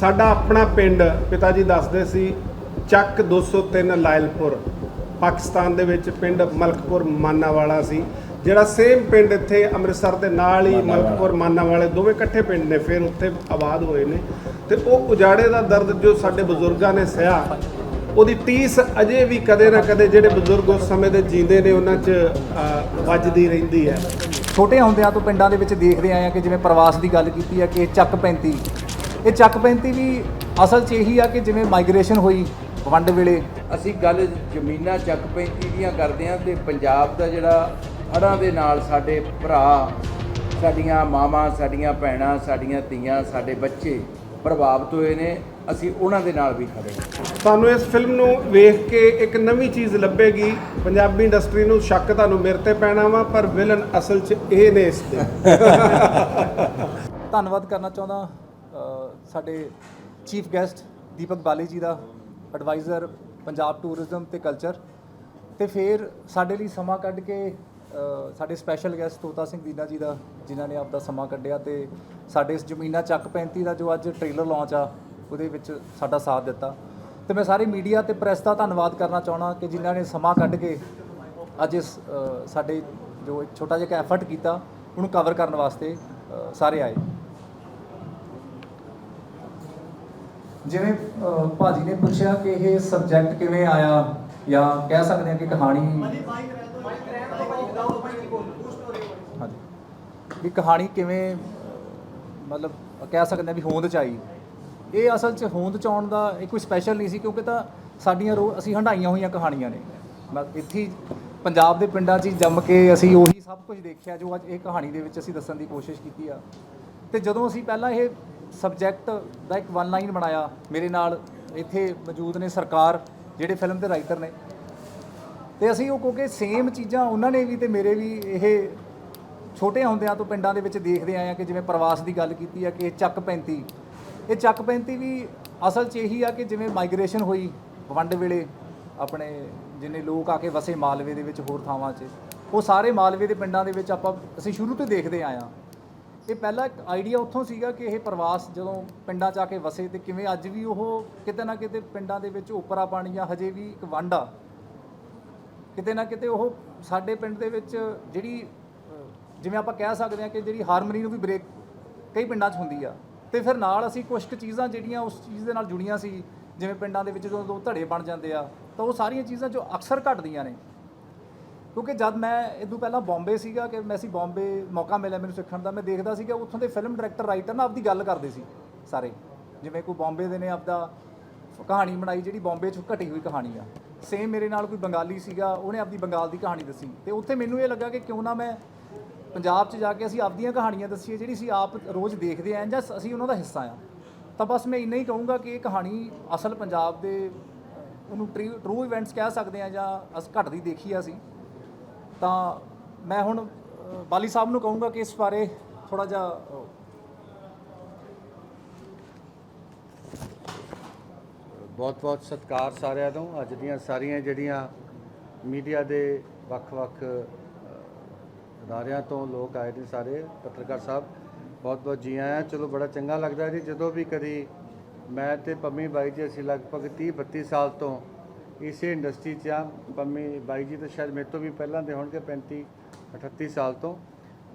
ਸਾਡਾ ਆਪਣਾ ਪਿੰਡ ਪਿਤਾ ਜੀ ਦੱਸਦੇ ਸੀ ਚੱਕ 203 ਲਾਇਲਪੁਰ। ਪਾਕਿਸਤਾਨ ਦੇ ਵਿੱਚ ਪਿੰਡ ਮਲਕਪੁਰ ਮਾਨਾਵਾਲਾ ਸੀ ਜਿਹੜਾ ਸੇਮ ਪਿੰਡ ਇੱਥੇ ਅੰਮ੍ਰਿਤਸਰ ਦੇ ਨਾਲ ਹੀ ਮਲਕਪੁਰ ਮਾਨਾਵਾਲੇ ਦੋਵੇਂ ਇਕੱਠੇ ਪਿੰਡ ਨੇ ਫਿਰ ਉੱਥੇ ਆਬਾਦ ਹੋਏ ਨੇ। ਤੇ ਉਹ ਉਜਾੜੇ ਦਾ ਦਰਦ ਜੋ ਸਾਡੇ ਬਜ਼ੁਰਗਾਂ ਨੇ ਸਹਿਆ ਉਹਦੀ ਟੀਸ ਅਜੇ ਵੀ ਕਦੇ ਨਾ ਕਦੇ ਜਿਹੜੇ ਬਜ਼ੁਰਗ ਉਸ ਸਮੇਂ ਦੇ ਜੀਂਦੇ ਨੇ ਉਹਨਾਂ 'ਚ ਵੱਜਦੀ ਰਹਿੰਦੀ ਹੈ। ਛੋਟੇ ਹੁੰਦਿਆਂ ਤੋਂ ਪਿੰਡਾਂ ਦੇ ਵਿੱਚ ਦੇਖਦੇ ਆਏ ਆ ਕਿ ਜਿਵੇਂ ਪ੍ਰਵਾਸ ਦੀ ਗੱਲ ਕੀਤੀ ਹੈ ਕਿ ਚੱਕ 35 ਇਹ ਚੱਕ 35 ਵੀ ਅਸਲ 'ਚ ਇਹੀ ਆ ਕਿ ਜਿਵੇਂ ਮਾਈਗ੍ਰੇਸ਼ਨ ਹੋਈ ਵੰਡ ਵੇਲੇ। ਅਸੀਂ ਗੱਲ ਜ਼ਮੀਨਾਂ ਚੱਕ ਪੈਂਤੀ ਦੀਆਂ ਕਰਦੇ ਹਾਂ ਤੇ ਪੰਜਾਬ ਦਾ ਜਿਹੜਾ ਹੜ੍ਹਾਂ ਦੇ ਨਾਲ ਸਾਡੇ ਭਰਾ ਸਾਡੀਆਂ ਮਾਵਾਂ ਸਾਡੀਆਂ ਭੈਣਾਂ ਸਾਡੀਆਂ ਧੀਆਂ ਸਾਡੇ ਬੱਚੇ ਪ੍ਰਭਾਵਿਤ ਹੋਏ ਨੇ ਅਸੀਂ ਉਹਨਾਂ ਦੇ ਨਾਲ ਵੀ ਖੜੇ ਹਾਂ। ਤੁਹਾਨੂੰ ਇਸ ਫਿਲਮ ਨੂੰ ਵੇਖ ਕੇ ਇੱਕ ਨਵੀਂ ਚੀਜ਼ ਲੱਭੇਗੀ। ਪੰਜਾਬੀ ਇੰਡਸਟਰੀ ਨੂੰ ਸ਼ੱਕ ਤੁਹਾਨੂੰ ਮੇਰੇ ਤੇ ਪੈਣਾ ਵਾ ਪਰ ਵਿਲਨ ਅਸਲ 'ਚ ਇਹ ਨੇ ਇਸ ਦੇ ਧੰਨਵਾਦ ਕਰਨਾ ਚਾਹੁੰਦਾ। ਸਾਡੇ ਚੀਫ ਗੈਸਟ ਦੀਪਕ ਬਾਲੀ ਜੀ ਦਾ ਐਡਵਾਈਜ਼ਰ ਪੰਜਾਬ ਟੂਰਿਜ਼ਮ ਤੇ ਕਲਚਰ ਤੇ ਫਿਰ ਸਾਡੇ ਲਈ ਸਮਾਂ ਕੱਢ ਕੇ ਸਾਡੇ ਸਪੈਸ਼ਲ ਗੈਸਟ ਤੋਤਾ ਸਿੰਘ ਦੀਨਾ ਜੀ ਦਾ, ਜਿਨ੍ਹਾਂ ਨੇ ਆਪਦਾ ਸਮਾਂ ਕੱਢਿਆ ਤੇ ਸਾਡੇ ਇਸ ਜ਼ਮੀਨਾ ਚੱਕ 35 ਦਾ ਜੋ ਅੱਜ ਟ੍ਰੇਲਰ ਲਾਂਚ ਆ, ਉਹਦੇ ਵਿੱਚ ਸਾਡਾ ਸਾਥ ਦਿੱਤਾ। ਤੇ ਮੈਂ ਸਾਰੇ ਮੀਡੀਆ ਤੇ ਪ੍ਰੈਸ ਦਾ ਧੰਨਵਾਦ ਕਰਨਾ ਚਾਹਣਾ ਕਿ ਜਿਨ੍ਹਾਂ ਨੇ ਸਮਾਂ ਕੱਢ ਕੇ ਅੱਜ ਇਸ ਸਾਡੇ ਜੋ ਇੱਕ ਛੋਟਾ ਜਿਹਾ ਐਫਰਟ ਕੀਤਾ, ਉਹਨੂੰ ਕਵਰ ਕਰਨ ਵਾਸਤੇ ਸਾਰੇ ਆਏ। ਜਿਵੇਂ ਭਾਜੀ ਨੇ ਪੁੱਛਿਆ ਕਿ ਇਹ ਸਬਜੈਕਟ ਕਿਵੇਂ ਆਇਆ ਜਾਂ ਕਹਿ ਸਕਦੇ ਹਾਂ ਕਿ ਕਹਾਣੀ ਹਾਂਜੀ। ਵੀ ਕਹਾਣੀ ਕਿਵੇਂ ਮਤਲਬ ਕਹਿ ਸਕਦੇ ਹਾਂ ਵੀ ਹੋਂਦ ਚ ਆਈ। ਇਹ ਅਸਲ ਚ ਹੋਂਦ ਚ ਆਉਣ ਦਾ ਇਹ ਕੋਈ ਸਪੈਸ਼ਲ ਨਹੀਂ ਸੀ ਕਿਉਂਕਿ ਤਾਂ ਸਾਡੀਆਂ ਰੋ ਅਸੀਂ ਹੰਡਾਈਆਂ ਹੋਈਆਂ ਕਹਾਣੀਆਂ ਨੇ। ਬਸ ਇੱਥੇ ਪੰਜਾਬ ਦੇ ਪਿੰਡਾਂ 'ਚ ਹੀ ਜੰਮ ਕੇ ਅਸੀਂ ਉਹੀ ਸਭ ਕੁਝ ਦੇਖਿਆ ਜੋ ਅੱਜ ਇਹ ਕਹਾਣੀ ਦੇ ਵਿੱਚ ਅਸੀਂ ਦੱਸਣ ਦੀ ਕੋਸ਼ਿਸ਼ ਕੀਤੀ ਆ। ਤੇ ਜਦੋਂ ਅਸੀਂ ਪਹਿਲਾਂ ਇਹ ਸਬਜੈਕਟ ਦਾ ਇੱਕ ਵਨ ਲਾਈਨ ਬਣਾਇਆ ਮੇਰੇ ਨਾਲ, ਇੱਥੇ ਮੌਜੂਦ ਨੇ ਸਰਕਾਰ, ਜਿਹੜੇ ਫਿਲਮ ਦੇ ਰਾਈਟਰ ਨੇ। ਤੇ ਅਸੀਂ ਉਹ ਕਿਉਂਕਿ ਸੇਮ ਚੀਜ਼ਾਂ ਉਹਨਾਂ ਨੇ ਵੀ ਤੇ ਮੇਰੇ ਵੀ ਇਹ ਛੋਟੇ ਹੁੰਦਿਆਂ ਤੋਂ ਪਿੰਡਾਂ ਦੇ ਵਿੱਚ ਦੇਖਦੇ ਆਏ ਆ ਕਿ ਜਿਵੇਂ ਪ੍ਰਵਾਸ ਦੀ ਗੱਲ ਕੀਤੀ ਆ ਕਿ ਇਹ ਚੱਕ 35 ਇਹ ਚੱਕ 35 ਵੀ ਅਸਲ 'ਚ ਇਹੀ ਆ ਕਿ ਜਿਵੇਂ ਮਾਈਗ੍ਰੇਸ਼ਨ ਹੋਈ ਵੰਡ ਵੇਲੇ ਆਪਣੇ ਜਿੰਨੇ ਲੋਕ ਆ ਕੇ ਵਸੇ ਮਾਲਵੇ ਦੇ ਵਿੱਚ ਹੋਰ ਥਾਵਾਂ 'ਚ, ਉਹ ਸਾਰੇ ਮਾਲਵੇ ਦੇ ਪਿੰਡਾਂ ਦੇ ਵਿੱਚ ਆਪਾਂ, ਅਸੀਂ ਸ਼ੁਰੂ ਤੋਂ ਦੇਖਦੇ ਆਏ ਆ। ਇਹ ਪਹਿਲਾ ਇੱਕ ਆਈਡੀਆ ਉੱਥੋਂ ਸੀਗਾ ਕਿ ਇਹ ਪ੍ਰਵਾਸ ਜਦੋਂ ਪਿੰਡਾਂ 'ਚ ਆ ਕੇ ਵਸੇ ਤੇ ਕਿਵੇਂ ਅੱਜ ਵੀ ਉਹ ਕਿਤੇ ਨਾ ਕਿਤੇ ਪਿੰਡਾਂ ਦੇ ਵਿੱਚ ਉਪਰਾ ਪਾਣੀ ਆ ਹਜੇ ਵੀ ਇੱਕ ਵੰਡ ਆ। ਕਿਤੇ ਨਾ ਕਿਤੇ ਉਹ ਸਾਡੇ ਪਿੰਡ ਦੇ ਵਿੱਚ ਜਿਹੜੀ ਜਿਵੇਂ ਆਪਾਂ ਕਹਿ ਸਕਦੇ ਹਾਂ ਕਿ ਜਿਹੜੀ ਹਾਰਮਨੀ ਨੂੰ ਵੀ ਬ੍ਰੇਕ ਕਈ ਪਿੰਡਾਂ 'ਚ ਹੁੰਦੀ ਆ। ਤੇ ਫਿਰ ਨਾਲ ਅਸੀਂ ਕੁਝ ਕੁ ਚੀਜ਼ਾਂ ਜਿਹੜੀਆਂ ਉਸ ਚੀਜ਼ ਦੇ ਨਾਲ ਜੁੜੀਆਂ ਸੀ, ਜਿਵੇਂ ਪਿੰਡਾਂ ਦੇ ਵਿੱਚ ਜਦੋਂ ਦੋ ਧੜੇ ਬਣ ਜਾਂਦੇ ਆ, ਤਾਂ ਉਹ ਸਾਰੀਆਂ ਚੀਜ਼ਾਂ ਜੋ ਅਕਸਰ ਘਟਦੀਆਂ ਨੇ। ਕਿਉਂਕਿ ਜਦ ਮੈਂ ਇਦੋਂ ਪਹਿਲਾਂ ਬੰਬੇ ਸੀਗਾ ਕਿ ਮੈਂ ਸੀ ਬੰਬੇ ਮੌਕਾ ਮਿਲਿਆ ਮੈਨੂੰ ਸਿੱਖਣ ਦਾ ਮੈਂ ਦੇਖਦਾ ਸੀਗਾ ਉੱਥੋਂ ਦੇ ਫਿਲਮ ਡਾਇਰੈਕਟਰ ਰਾਈਟਰ ਨਾ ਆਪਦੀ ਗੱਲ ਕਰਦੇ ਸੀ ਸਾਰੇ। ਜਿਵੇਂ ਕੋਈ ਬੰਬੇ ਦੇ ਨੇ ਆਪਦਾ ਕਹਾਣੀ ਬਣਾਈ ਜਿਹੜੀ ਬੰਬੇ 'ਚ ਘਟੀ ਹੋਈ ਕਹਾਣੀ ਆ। ਸੇਮ ਮੇਰੇ ਨਾਲ ਕੋਈ ਬੰਗਾਲੀ ਸੀਗਾ ਉਹਨੇ ਆਪਦੀ ਬੰਗਾਲ ਦੀ ਕਹਾਣੀ ਦੱਸੀ। ਤੇ ਉੱਥੇ ਮੈਨੂੰ ਇਹ ਲੱਗਾ ਕਿ ਕਿਉਂ ਨਾ ਮੈਂ ਪੰਜਾਬ 'ਚ ਜਾ ਕੇ ਅਸੀਂ ਆਪਦੀਆਂ ਕਹਾਣੀਆਂ ਦੱਸੀਏ ਜਿਹੜੀ ਅਸੀਂ ਆਪ ਰੋਜ਼ ਦੇਖਦੇ ਆਂ ਜਾਂ ਅਸੀਂ ਉਹਨਾਂ ਦਾ ਹਿੱਸਾ ਆ। ਤਾਂ ਬਸ ਮੈਂ ਇੰਨਾ ਹੀ ਕਹੂੰਗਾ ਕਿ ਇਹ ਕਹਾਣੀ ਅਸਲ ਪੰਜਾਬ ਦੇ ਅਹ, ਉਹਨੂੰ ਟਰੂ ਇਵੈਂਟਸ ਕਹਿ ਸਕਦੇ ਆ ਜਾਂ ਅਸ ਘਟਦੀ ਦੇਖੀ ਆ ਅਸੀਂ। ਤਾਂ ਮੈਂ ਹੁਣ ਅਹ, ਬਾਲੀ ਸਾਹਿਬ ਨੂੰ ਕਹੂੰਗਾ ਕਿ ਇਸ ਬਾਰੇ ਥੋੜਾ ਜਿਹਾ ਬਹੁਤ ਬਹੁਤ ਸਤਿਕਾਰ ਸਾਰਿਆਂ ਨੂੰ। ਅੱਜ ਦੀਆਂ ਸਾਰੀਆਂ ਜਿਹੜੀਆਂ ਮੀਡੀਆ ਦੇ ਵੱਖ-ਵੱਖ ਅਦਾਰਿਆਂ ਤੋਂ ਲੋਕ ਆਏ ਨੇ ਸਾਰੇ ਪੱਤਰਕਾਰ ਸਾਹਿਬ ਬਹੁਤ ਬਹੁਤ ਜੀ ਆਇਆਂ। ਚਲੋ ਬੜਾ ਚੰਗਾ ਲੱਗਦਾ ਜੀ। ਜਦੋਂ ਵੀ ਕਦੀ ਮੈਂ ਤੇ ਪੰਮੀ ਬਾਈ ਜੀ ਅਸੀਂ ਲਗਭਗ 30 32 ਸਾਲ ਤੋਂ ਇਸੇ ਇੰਡਸਟਰੀ 'ਚ ਆ, ਪੰਮੀ ਬਾਈ ਜੀ ਤਾਂ ਸ਼ਾਇਦ ਮੇਰੇ ਤੋਂ ਵੀ ਪਹਿਲਾਂ ਦੇ ਹੋਣਗੇ 35 38 ਸਾਲ ਤੋਂ।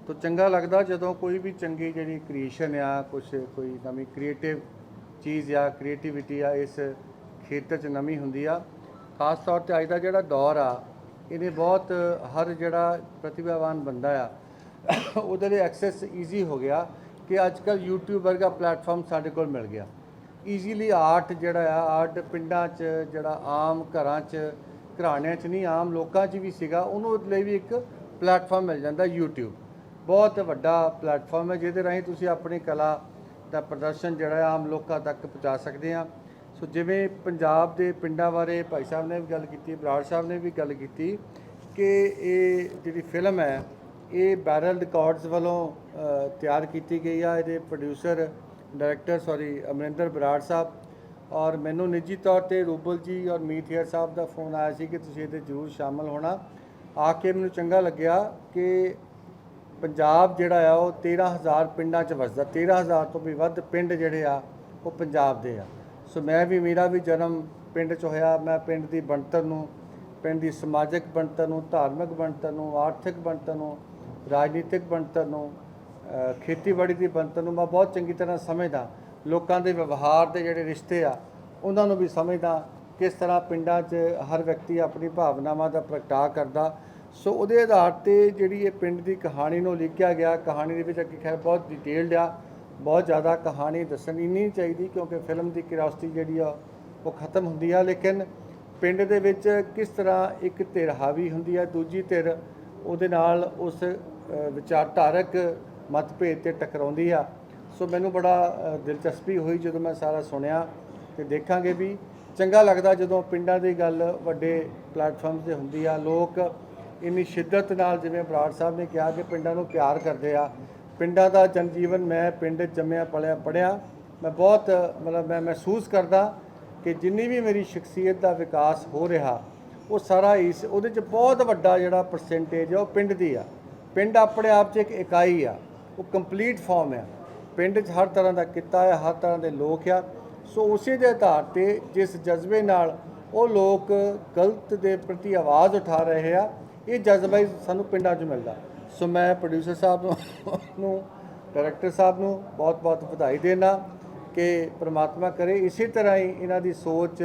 ਤਾਂ ਚੰਗਾ ਲੱਗਦਾ ਜਦੋਂ ਕੋਈ ਵੀ ਚੰਗੀ ਜਿਹੜੀ ਕ੍ਰੀਏਸ਼ਨ ਆ ਕੁਝ ਕੋਈ ਨਵੀਂ ਕ੍ਰੀਏਟਿਵ ਚੀਜ਼ ਆ ਕ੍ਰੀਏਟੀਵਿਟੀ ਆ, ਇਸ ਖੇਤਰ 'ਚ ਨਵੀਂ ਹੁੰਦੀ ਆ, ਖਾਸ ਤੌਰ ਤੇ ਅੱਜ ਦਾ ਜਿਹੜਾ ਦੌਰ ਆ, ਇਹਨੇ ਬਹੁਤ ਹਰ ਜਿਹੜਾ ਪ੍ਰਤਿਭਾਵਾਨ ਬੰਦਾ ਆ, ਉਹਦੇ ਲਈ ਐਕਸੈਸ ਈਜ਼ੀ ਹੋ ਗਿਆ ਕਿ ਅੱਜ ਕੱਲ YouTube ਵਰਗਾ ਪਲੇਟਫਾਰਮ ਸਾਡੇ ਕੋਲ ਮਿਲ ਗਿਆ। ਈਜ਼ੀਲੀ ਆਰਟ ਜਿਹੜਾ ਆ ਆਰਟ ਪਿੰਡਾਂ 'ਚ, ਜਿਹੜਾ ਆਮ ਘਰਾਂ 'ਚ, ਘਰਾਣਿਆਂ 'ਚ ਨਹੀਂ, ਆਮ ਲੋਕਾਂ 'ਚ ਵੀ ਸੀਗਾ, ਉਹਨੂੰ ਲਈ ਵੀ ਇੱਕ ਪਲੇਟਫਾਰਮ ਮਿਲ ਜਾਂਦਾ YouTube ਬਹੁਤ ਵੱਡਾ ਪਲੇਟਫਾਰਮ ਹੈ, ਜਿਹਦੇ ਰਾਹੀਂ ਤੁਸੀਂ ਆਪਣੀ ਕਲਾ ਦਾ ਪ੍ਰਦਰਸ਼ਨ ਜਿਹੜਾ ਆਮ ਲੋਕਾਂ ਤੱਕ ਪਹੁੰਚਾ ਸਕਦੇ ਆ। ਸੋ ਜਿਵੇਂ ਪੰਜਾਬ ਦੇ ਪਿੰਡਾਂ ਬਾਰੇ ਭਾਈ ਸਾਹਿਬ ਨੇ ਵੀ ਗੱਲ ਕੀਤੀ, ਬਰਾੜ ਸਾਹਿਬ ਨੇ ਵੀ ਗੱਲ ਕੀਤੀ, ਕਿ ਇਹ ਜਿਹੜੀ ਫਿਲਮ ਹੈ, ਇਹ ਬੈਰਲ ਰਿਕਾਰਡਸ ਵੱਲੋਂ ਤਿਆਰ ਕੀਤੀ ਗਈ ਆ, ਇਹਦੇ producer director sorry Amrinder Brar Sahib ਔਰ ਮੈਨੂੰ ਨਿੱਜੀ ਤੌਰ ਤੇ ਰੂਬਲ ਜੀ ਔਰ ਮੀਤ ਸਾਹਿਬ ਦਾ ਫੋਨ ਆਇਆ ਸੀ ਕਿ ਤੁਸੀਂ ਇਹਦੇ ਜ਼ਰੂਰ ਸ਼ਾਮਲ ਹੋਣਾ। ਆ ਕੇ ਮੈਨੂੰ ਚੰਗਾ ਲੱਗਿਆ ਕਿ ਪੰਜਾਬ ਜਿਹੜਾ ਆ, ਉਹ 13000 ਪਿੰਡਾਂ 'ਚ ਵਸਦਾ। 13000 ਤੋਂ ਵੀ ਵੱਧ ਪਿੰਡ ਜਿਹੜੇ ਆ, ਉਹ ਪੰਜਾਬ ਦੇ ਆ। ਸੋ ਮੈਂ ਵੀ, ਮੇਰਾ ਵੀ ਜਨਮ ਪਿੰਡ 'ਚ ਹੋਇਆ। ਮੈਂ ਪਿੰਡ ਦੀ ਬਣਤਰ ਨੂੰ, ਪਿੰਡ ਦੀ ਸਮਾਜਿਕ ਬਣਤਰ ਨੂੰ, ਧਾਰਮਿਕ ਬਣਤਰ ਨੂੰ, ਆਰਥਿਕ ਬਣਤਰ ਨੂੰ, ਰਾਜਨੀਤਿਕ ਬਣਤਰ ਨੂੰ ਖੇਤੀਬਾੜੀ ਦੀ ਬਣਤਰ ਨੂੰ ਮੈਂ ਬਹੁਤ ਚੰਗੀ ਤਰ੍ਹਾਂ ਸਮਝਦਾ। ਲੋਕਾਂ ਦੇ ਵਿਵਹਾਰ ਦੇ ਜਿਹੜੇ ਰਿਸ਼ਤੇ ਆ, ਉਹਨਾਂ ਨੂੰ ਵੀ ਸਮਝਦਾ ਕਿਸ ਤਰ੍ਹਾਂ ਪਿੰਡਾਂ 'ਚ ਹਰ ਵਿਅਕਤੀ ਆਪਣੀ ਭਾਵਨਾਵਾਂ ਦਾ ਪ੍ਰਗਟਾ ਕਰਦਾ। ਸੋ ਉਹਦੇ ਆਧਾਰ ਤੇ ਜਿਹੜੀ ਇਹ ਪਿੰਡ ਦੀ ਕਹਾਣੀ ਨੂੰ ਲਿਖਿਆ ਗਿਆ, ਕਹਾਣੀ ਦੇ ਵਿੱਚ ਅੱਗੇ ਖੈਰ ਬਹੁਤ ਡਿਟੇਲਡ ਆ, ਬਹੁਤ ਜ਼ਿਆਦਾ ਕਹਾਣੀ ਦੱਸਣੀ ਨਹੀਂ ਚਾਹੀਦੀ ਕਿਉਂਕਿ ਫਿਲਮ ਦੀ ਕਿਉਰਿਓਸਿਟੀ ਜਿਹੜੀ ਆ, ਉਹ ਖਤਮ ਹੁੰਦੀ ਆ। ਲੇਕਿਨ ਪਿੰਡ ਦੇ ਵਿੱਚ ਕਿਸ ਤਰ੍ਹਾਂ ਇੱਕ ਧਿਰ ਹਾਵੀ ਹੁੰਦੀ ਆ, ਦੂਜੀ ਧਿਰ ਉਹਦੇ ਨਾਲ ਉਸ ਵਿਚਾਰਧਾਰਕ ਮਤਭੇਦ ਤੇ ਟਕਰਾਉਂਦੀ ਆ। ਸੋ ਮੈਨੂੰ ਬੜਾ ਦਿਲਚਸਪੀ ਹੋਈ ਜਦੋਂ ਮੈਂ ਸਾਰਾ ਸੁਣਿਆ ਤੇ ਦੇਖਾਂਗੇ ਵੀ ਚੰਗਾ ਲੱਗਦਾ ਜਦੋਂ ਪਿੰਡਾਂ ਦੀ ਗੱਲ ਵੱਡੇ ਪਲੇਟਫਾਰਮ ਤੇ ਹੁੰਦੀ ਆ। ਲੋਕ ਇੰਨੀ ਸ਼ਿੱਦਤ ਨਾਲ ਜਿਵੇਂ ਬਰਾੜ ਸਾਹਿਬ ਨੇ ਕਿਹਾ ਕਿ ਪਿੰਡਾਂ ਨੂੰ ਪਿਆਰ ਕਰਦੇ ਆ। ਪਿੰਡਾਂ ਦਾ ਜਨਜੀਵਨ ਮੈਂ ਪਿੰਡ ਜੰਮਿਆ, ਪਲਿਆ ਪੜਿਆ ਮੈਂ ਬਹੁਤ, ਮਤਲਬ ਮੈਂ ਮਹਿਸੂਸ ਕਰਦਾ ਕਿ ਜਿੰਨੀ ਵੀ ਮੇਰੀ ਸ਼ਖਸੀਅਤ ਦਾ ਵਿਕਾਸ ਹੋ ਰਿਹਾ, ਉਹ ਸਾਰਾ ਇਸ ਉਹਦੇ 'ਚ ਬਹੁਤ ਵੱਡਾ ਜਿਹੜਾ ਪਰਸੈਂਟੇਜ ਹੈ ਉਹ ਪਿੰਡ ਦੀ ਆ। ਪਿੰਡ ਆਪਣੇ ਆਪ 'ਚ ਇੱਕ ਇਕਾਈ ਆ। ਉਹ ਕੰਪਲੀਟ ਫਾਰਮ ਆ। ਪਿੰਡ 'ਚ ਹਰ ਤਰ੍ਹਾਂ ਦਾ ਕਿੱਤਾ ਹੈ ਹਰ ਤਰ੍ਹਾਂ ਦੇ ਲੋਕ ਆ। ਸੋ ਉਸੇ ਦੇ ਆਧਾਰ ਤੇ ਜਿਸ ਜਜ਼ਬੇ ਨਾਲ ਉਹ ਲੋਕ ਗਲਤ ਦੇ ਪ੍ਰਤੀ ਆਵਾਜ਼ ਉਠਾ ਰਹੇ ਆ ਇਹ ਜਜ਼ਬਾ ਹੀ ਸਾਨੂੰ ਪਿੰਡਾਂ 'ਚ ਮਿਲਦਾ। ਸੋ ਮੈਂ ਪ੍ਰੋਡਿਊਸਰ ਸਾਹਿਬ ਨੂੰ ਡਾਇਰੈਕਟਰ ਸਾਹਿਬ ਨੂੰ ਬਹੁਤ-ਬਹੁਤ ਵਧਾਈ ਦੇਣਾ ਕਿ ਪ੍ਰਮਾਤਮਾ ਕਰੇ। ਇਸੇ ਤਰ੍ਹਾਂ ਹੀ ਇਹਨਾਂ ਦੀ ਸੋਚ